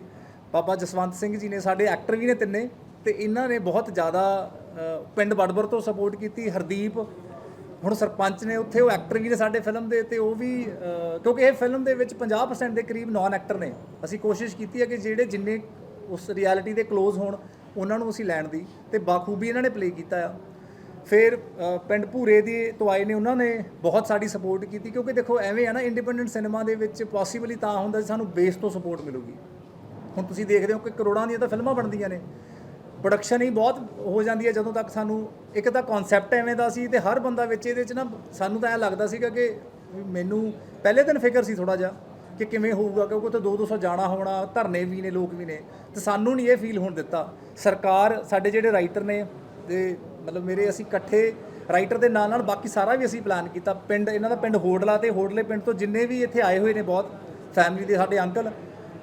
ਬਾਬਾ ਜਸਵੰਤ ਸਿੰਘ ਜੀ ਨੇ, ਸਾਡੇ ਐਕਟਰ ਵੀ ਨੇ ਤਿੰਨੇ, ਤੇ ਇਹਨਾਂ ਨੇ ਬਹੁਤ ਜ਼ਿਆਦਾ ਪਿੰਡ ਬੜਬਰ ਤੋਂ ਸਪੋਰਟ ਕੀਤੀ, ਹਰਦੀਪ, ਹੁਣ ਸਰਪੰਚ ਨੇ, ਉੱਥੇ ਉਹ ਐਕਟਰ ਵੀ ਨੇ ਸਾਡੇ ਫਿਲਮ ਦੇ, ਤੇ ਉਹ ਵੀ ਕਿਉਂਕਿ ਇਹ ਫਿਲਮ ਦੇ ਵਿੱਚ 50% ਦੇ ਕਰੀਬ ਨਾਨ ਐਕਟਰ ਨੇ। ਅਸੀਂ ਕੋਸ਼ਿਸ਼ ਕੀਤੀ ਹੈ ਕਿ ਜਿਹੜੇ ਜਿੰਨੇ ਉਸ ਰਿਐਲਿਟੀ ਦੇ ক্লোਜ਼ ਹੋਣ, ਉਹਨਾਂ ਨੂੰ ਅਸੀਂ ਲੈਣ ਦੀ, ਤੇ ਬਾਖੂਬੀ ਇਹਨਾਂ ਨੇ ਪਲੇ ਕੀਤਾ ਆ। ਫਿਰ ਪਿੰਡ ਭੂਰੇ ਦੀ ਤੋਂ ਆਏ ਨੇ ਉਹਨਾਂ ਨੇ ਬਹੁਤ ਸਾਡੀ ਸਪੋਰਟ ਕੀਤੀ ਕਿਉਂਕਿ ਦੇਖੋ ਐਵੇਂ ਆ ਨਾ ਇੰਡੀਪੈਂਡੈਂਟ ਸਿਨੇਮਾ ਦੇ ਵਿੱਚ ਪੋਸੀਬਲੀ ਤਾਂ ਹੁੰਦਾ ਜੇ ਸਾਨੂੰ ਬੇਸ ਤੋਂ ਸਪੋਰਟ ਮਿਲੂਗੀ। ਹੁਣ ਤੁਸੀਂ ਦੇਖਦੇ ਹੋ ਕਿ ਕਰੋੜਾਂ ਦੀਆਂ ਤਾਂ ਫਿਲਮਾਂ ਬਣਦੀਆਂ ਨੇ। ਪ੍ਰੋਡਕਸ਼ਨ ਹੀ ਬਹੁਤ ਹੋ ਜਾਂਦੀ ਹੈ ਜਦੋਂ ਤੱਕ ਸਾਨੂੰ ਇੱਕ ਤਾਂ ਕਨਸੈਪਟ ਐਵੇਂ ਦਾ ਸੀ ਤੇ ਹਰ ਬੰਦਾ ਵਿੱਚ ਇਹਦੇ 'ਚ ਨਾ ਸਾਨੂੰ ਤਾਂ ਐ ਲੱਗਦਾ ਸੀਗਾ ਕਿ ਮੈਨੂੰ ਪਹਿਲੇ ਦਿਨ ਫਿਕਰ ਸੀ ਥੋੜਾ ਜਿਹਾ ਕਿ ਕਿਵੇਂ ਹੋਊਗਾ ਕਿਉਂਕਿ ਉੱਥੇ 2-200 ਜਾਣਾ ਹੋਣਾ, ਧਰਨੇ ਵੀ ਨੇ, ਲੋਕ ਵੀ ਨੇ। ਤੇ ਸਾਨੂੰ ਨਹੀਂ ਇਹ ਫੀਲ ਹੋਣ ਦਿੱਤਾ। ਸਰਕਾਰ, ਸਾਡੇ ਜਿਹੜੇ ਰਾਈਟਰ ਨੇ ਤੇ ਮਤਲਬ ਮੇਰੇ ਅਸੀਂ ਇਕੱਠੇ ਰਾਈਟਰ ਦੇ ਨਾਲ ਨਾਲ ਬਾਕੀ ਸਾਰਾ ਵੀ ਅਸੀਂ ਪਲਾਨ ਕੀਤਾ। ਪਿੰਡ, ਇਹਨਾਂ ਦਾ ਪਿੰਡ ਹੋਡਲਾ ਤੇ ਹੋਡਲੇ ਪਿੰਡ ਤੋਂ ਜਿੰਨੇ ਵੀ ਇੱਥੇ ਆਏ ਹੋਏ ਨੇ ਬਹੁਤ ਫੈਮਿਲੀ ਦੇ ਸਾਡੇ ਅੰਕਲ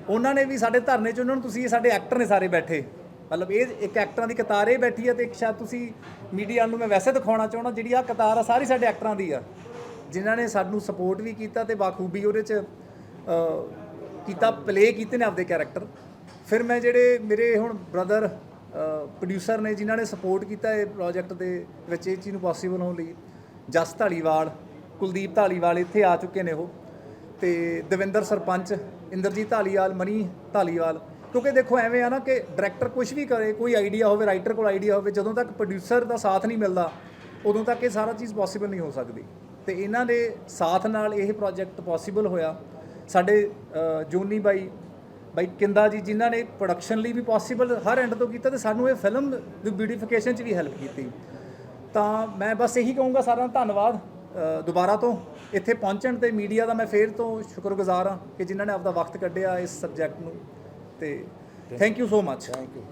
ਉਹਨਾਂ ਨੇ ਵੀ ਸਾਡੇ ਧਰਨੇ 'ਚ, ਉਹਨਾਂ ਨੂੰ ਤੁਸੀਂ ਸਾਡੇ ਐਕਟਰ ਨੇ ਸਾਰੇ ਬੈਠੇ। ਮਤਲਬ ਇਹ ਇੱਕ ਐਕਟਰਾਂ ਦੀ ਕਤਾਰ ਇਹ ਬੈਠੀ ਹੈ ਤੇ ਇੱਕ ਸ਼ਾਇਦ ਤੁਸੀਂ ਮੀਡੀਆ ਨੂੰ ਮੈਂ ਵੈਸੇ ਦਿਖਾਉਣਾ ਚਾਹਣਾ ਜਿਹੜੀ ਆ ਕਤਾਰ ਆ ਸਾਰੀ ਸਾਡੇ ਐਕਟਰਾਂ ਦੀ ਆ। ਜਿਨ੍ਹਾਂ ਨੇ ਸਾਨੂੰ ਸਪੋਰਟ ਵੀ ਕੀਤਾ ਤੇ ਬਾਖੂਬੀ ਉਹਦੇ 'ਚ ਕੀਤਾ ਪਲੇ ਕੀਤੇ ਨੇ ਆਪਦੇ ਕੈਰੈਕਟਰ ਫਿਰ ਮੈਂ ਜਿਹੜੇ ਮੇਰੇ ਹੁਣ ਬ੍ਰਦਰ ਪ੍ਰੋਡਿਊਸਰ ਨੇ ਜਿਨ੍ਹਾਂ ਨੇ ਸਪੋਰਟ ਕੀਤਾ ਇਹ ਪ੍ਰੋਜੈਕਟ ਦੇ ਵਿੱਚ, ਇਹ ਚੀਜ਼ ਨੂੰ ਪੋਸੀਬਲ ਹੋਣ ਲਈ ਜਸ ਢਾਲੀਵਾਲ ਕੁਲਦੀਪ ਢਾਲੀਵਾਲ ਇੱਥੇ ਆ ਚੁੱਕੇ ਨੇ ਉਹ ਤੇ ਦਵਿੰਦਰ ਸਰਪੰਚ, ਇੰਦਰਜੀਤ ਢਾਲੀਵਾਲ ਮਨੀ ਢਾਲੀਵਾਲ ਕਿਉਂਕਿ ਦੇਖੋ ਐਵੇਂ ਆ ਨਾ ਕਿ ਡਾਇਰੈਕਟਰ ਕੁਝ ਵੀ ਕਰੇ, ਕੋਈ ਆਈਡੀਆ ਹੋਵੇ ਰਾਈਟਰ ਕੋਲ ਆਈਡੀਆ ਹੋਵੇ, ਜਦੋਂ ਤੱਕ ਪ੍ਰੋਡਿਊਸਰ ਦਾ ਸਾਥ ਨਹੀਂ ਮਿਲਦਾ, ਉਦੋਂ ਤੱਕ ਇਹ ਸਾਰਾ ਚੀਜ਼ ਪੋਸੀਬਲ ਨਹੀਂ ਹੋ ਸਕਦੀ। ਤੇ ਇਹਨਾਂ ਦੇ ਸਾਥ ਨਾਲ ਇਹ ਪ੍ਰੋਜੈਕਟ ਪੋਸੀਬਲ ਹੋਇਆ। ਸਾਡੇ ਜੋਨੀ ਬਾਈ ਬਾਈ ਕਿੰਦਾ ਜੀ ਜਿਨ੍ਹਾਂ ਨੇ ਪ੍ਰੋਡਕਸ਼ਨ ਲਈ ਵੀ ਪੋਸੀਬਲ ਹਰ ਐਂਡ ਤੋਂ ਕੀਤਾ ਤੇ ਸਾਨੂੰ ਇਹ ਫਿਲਮ ਦੀ ਬਿਊਟੀਫਿਕੇਸ਼ਨ 'ਚ ਵੀ ਹੈਲਪ ਕੀਤੀ। ਤਾਂ ਮੈਂ ਬਸ ਇਹੀ ਕਹੂੰਗਾ ਸਾਰਿਆਂ ਦਾ ਧੰਨਵਾਦ ਦੁਬਾਰਾ ਤੋਂ ਇੱਥੇ ਪਹੁੰਚਣ ਤੇ ਮੀਡੀਆ ਦਾ ਮੈਂ ਫੇਰ ਤੋਂ ਸ਼ੁਕਰਗੁਜ਼ਾਰ ਹਾਂ ਕਿ ਜਿਨ੍ਹਾਂ ਨੇ ਆਪਦਾ ਵਕਤ ਕੱਢਿਆ ਇਸ ਸਬਜੈਕਟ ਨੂੰ ਤੇ thank you so much thank you